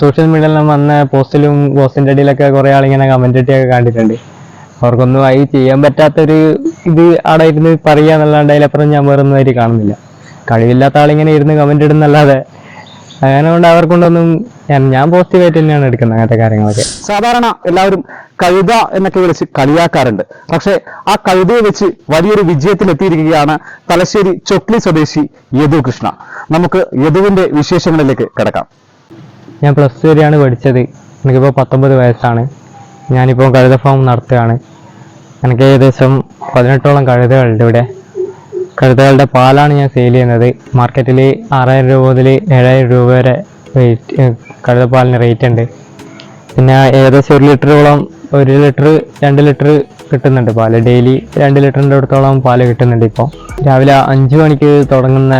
Social മീഡിയയിൽ വന്ന പോസ്റ്റിലും പോസ്റ്റിന്റെ അടിയിലൊക്കെ കുറെ ആളിങ്ങനെ കമന്റ് ഇട്ടിയൊക്കെ കണ്ടിട്ടുണ്ട്. അവർക്കൊന്നും ആയി ചെയ്യാൻ പറ്റാത്തൊരു ഇത് അവിടെ ഇരുന്ന് പറയുക എന്നല്ലാണ്ട് അതിലപ്പുറം ഞാൻ വേറെ ഒന്നും കാണുന്നില്ല. കഴിവില്ലാത്ത ആളിങ്ങനെ ഇരുന്ന് കമന്റ് ഇടുന്നല്ലാതെ അങ്ങനെ കൊണ്ട് അവർക്കൊണ്ടൊന്നും ഞാൻ ഞാൻ പോസിറ്റീവായിട്ട് തന്നെയാണ് എടുക്കുന്നത് അങ്ങനത്തെ കാര്യങ്ങളൊക്കെ. സാധാരണ എല്ലാവരും കഴുത എന്നൊക്കെ വിളിച്ച് കളിയാക്കാറുണ്ട്. പക്ഷെ ആ കഴുതയെ വെച്ച് വലിയൊരു വിജയത്തിൽ എത്തിയിരിക്കുകയാണ് തലശ്ശേരി ചൊക്ലി സ്വദേശി യദു കൃഷ്ണ നമുക്ക് യദുവിന്റെ വിശേഷങ്ങളിലേക്ക് കിടക്കാം. ഞാൻ പ്ലസ് ടു വരെയാണ് പഠിച്ചത്. എനിക്കിപ്പോൾ പത്തൊമ്പത് വയസ്സാണ്. ഞാനിപ്പോൾ കഴുത ഫാം നടത്തുകയാണ്. എനിക്ക് ഏകദേശം പതിനെട്ടോളം കഴുതകളുണ്ട് ഇവിടെ. കഴുതകളുടെ പാലാണ് ഞാൻ സെയിൽ ചെയ്യുന്നത്. മാർക്കറ്റിൽ ആറായിരം രൂപ മുതൽ ഏഴായിരം രൂപ വരെ റേറ്റ് കഴുതപ്പാലിന് റേറ്റ് ഉണ്ട്. പിന്നെ ഏകദേശം ഒരു ലിറ്ററോളം ഒരു ലിറ്റർ രണ്ട് ലിറ്റർ കിട്ടുന്നുണ്ട് പാൽ. ഡെയിലി രണ്ട് ലിറ്ററിന്റെ അടുത്തോളം പാൽ കിട്ടുന്നുണ്ട് ഇപ്പോൾ രാവിലെ അഞ്ച് മണിക്ക് തുടങ്ങുന്ന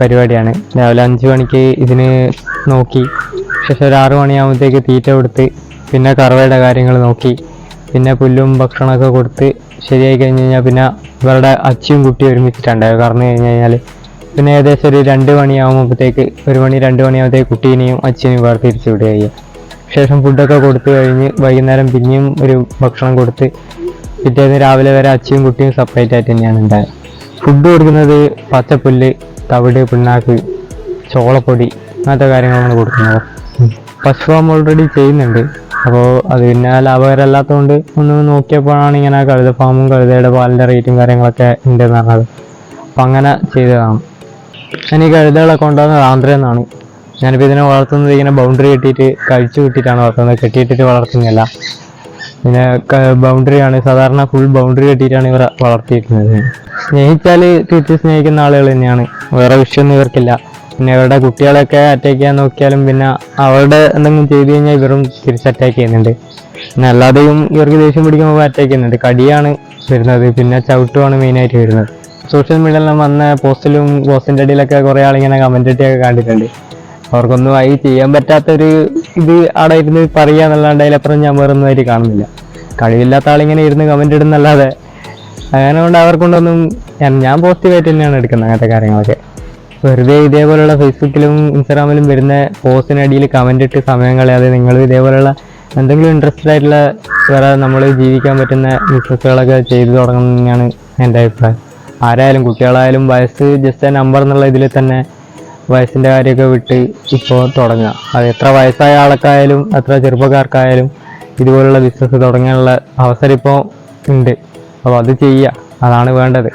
പരിപാടിയാണ്. രാവിലെ അഞ്ച് മണിക്ക് ഇതിന് നോക്കി. ശേഷം ഒരു ആറ് മണിയാകുമ്പോഴത്തേക്ക് തീറ്റ കൊടുത്ത് പിന്നെ കറവയുടെ കാര്യങ്ങൾ നോക്കി. പിന്നെ പുല്ലും ഭക്ഷണമൊക്കെ കൊടുത്ത് ശരിയായി കഴിഞ്ഞ് കഴിഞ്ഞാൽ പിന്നെ ഇവരുടെ അച്ചിയും കുട്ടിയും ഒരുമിച്ചിട്ടുണ്ടാവും കാരണം കഴിഞ്ഞ് കഴിഞ്ഞാൽ പിന്നെ ഏകദേശം ഒരു രണ്ട് മണിയാകുമ്പോഴത്തേക്ക് ഒരു മണി രണ്ട് മണിയാകുമ്പോഴത്തേക്ക് കുട്ടീനെയും അച്ഛനെയും വേറെ തിരിച്ചു വിടുകയായി ശേഷം ഫുഡൊക്കെ കൊടുത്തു കഴിഞ്ഞ് വൈകുന്നേരം പിന്നെയും ഒരു ഭക്ഷണം കൊടുത്ത് പിറ്റേന്ന് രാവിലെ വരെ അച്ഛയും കുട്ടിയും സെപ്പറേറ്റ് ആയിട്ട് തന്നെയാണ് ഉണ്ടായത്. ഫുഡ് കൊടുക്കുന്നത് പച്ചപ്പുല്ല് തവിട് പിണ്ണാക്ക് ചോളപ്പൊടി അങ്ങനത്തെ കാര്യങ്ങളാണ് കൊടുക്കുന്നത്. പശു ഫാം ഓൾറെഡി ചെയ്യുന്നുണ്ട്. അപ്പോൾ അത് പിന്നെ ലാഭകരമല്ലാത്തതുകൊണ്ട് ഒന്ന് നോക്കിയപ്പോഴാണ് ഇങ്ങനെ കഴുത ഫാമും കഴുതയുടെ പാലിന്റെ റേറ്റും കാര്യങ്ങളൊക്കെ ഉണ്ടെന്ന് പറഞ്ഞത്. അപ്പം അങ്ങനെ ചെയ്തതാണ്. ഞാൻ ഈ കഴുതകളൊക്കെ കൊണ്ടുവന്നത് ആന്ധ്രയിൽ നിന്നാണ്. ഞാനിപ്പോൾ ഇതിനെ വളർത്തുന്നത് ഇങ്ങനെ ബൗണ്ടറി കെട്ടിയിട്ട് കഴിച്ചു കിട്ടിയിട്ടാണ് വളർത്തുന്നത്. കെട്ടിയിട്ടിട്ട് വളർത്തുന്നില്ല. പിന്നെ ബൗണ്ടറിയാണ് സാധാരണ ഫുൾ ബൗണ്ടറി കെട്ടിയിട്ടാണ് ഇവരെ വളർത്തിയിരിക്കുന്നത് സ്നേഹിച്ചാൽ തിരിച്ച് സ്നേഹിക്കുന്ന ആളുകൾ തന്നെയാണ്. വേറെ വിഷയമൊന്നും ഇവർക്കില്ല. പിന്നെ ഇവരുടെ കുട്ടികളെയൊക്കെ അറ്റാക്ക് ചെയ്യാൻ നോക്കിയാലും പിന്നെ അവരുടെ എന്തെങ്കിലും ചെയ്തു കഴിഞ്ഞാൽ ഇവരും തിരിച്ച് അറ്റാക്ക് ചെയ്യുന്നുണ്ട്. പിന്നെ അല്ലാതെയും ഇവർക്ക് ദേഷ്യം പിടിക്കുമ്പോൾ അറ്റാക്ക് ചെയ്യുന്നുണ്ട്. കടിയാണ് വരുന്നത്. പിന്നെ ചവിട്ടുമാണ് മെയിനായിട്ട് വരുന്നത്. സോഷ്യൽ മീഡിയയിൽ വന്ന പോസ്റ്റിലും പോസ്റ്റിന്റെ അടിയിലൊക്കെ കുറേ ആളിങ്ങനെ കമന്റ് ഇട്ടൊക്കെ കണ്ടിട്ടുണ്ട്. അവർക്കൊന്നും ആയി ചെയ്യാൻ പറ്റാത്തൊരു ഇത് അവിടെ ഇരുന്ന് പറയുക എന്നല്ലാണ്ട് അതിലപ്പുറം ഞാൻ വേറെ ഒന്നും ആയിട്ട് കാണുന്നില്ല. കഴിവില്ലാത്ത ആളിങ്ങനെ ഇരുന്ന് കമന്റ് ഇടുന്നല്ലാതെ. അങ്ങനെ കൊണ്ട് അവർക്കൊണ്ടൊന്നും ഞാൻ പോസിറ്റീവായിട്ട് തന്നെയാണ് എടുക്കുന്നത് അങ്ങനത്തെ കാര്യങ്ങളൊക്കെ. വെറുതെ ഇതേപോലുള്ള ഫേസ്ബുക്കിലും ഇൻസ്റ്റാഗ്രാമിലും വരുന്ന പോസ്റ്റിനടിയിൽ കമന്റ് ഇട്ട് സമയം കളയാതെ നിങ്ങൾ ഇതേപോലുള്ള എന്തെങ്കിലും ഇൻട്രസ്റ്റഡ് ആയിട്ടുള്ള വേറെ നമ്മൾ ജീവിക്കാൻ പറ്റുന്ന ബിസിനസ്സുകളൊക്കെ ചെയ്തു തുടങ്ങണം തന്നെയാണ് എന്റെ അഭിപ്രായം. ആരായാലും കുട്ടികളായാലും വയസ്സ് ജസ്റ്റ് നമ്പർ എന്നുള്ള ഇതിൽ തന്നെ വയസ്സിന്റെ കാര്യമൊക്കെ വിട്ട് ഇപ്പോൾ തുടങ്ങുക. അത് എത്ര വയസ്സായ ആൾക്കായാലും എത്ര ചെറുപ്പക്കാർക്കായാലും ഇതുപോലുള്ള ബിസിനസ് തുടങ്ങാനുള്ള അവസരം ഇപ്പോൾ ഉണ്ട്. അപ്പോൾ അത് ചെയ്യുക. അതാണ് വേണ്ടത്.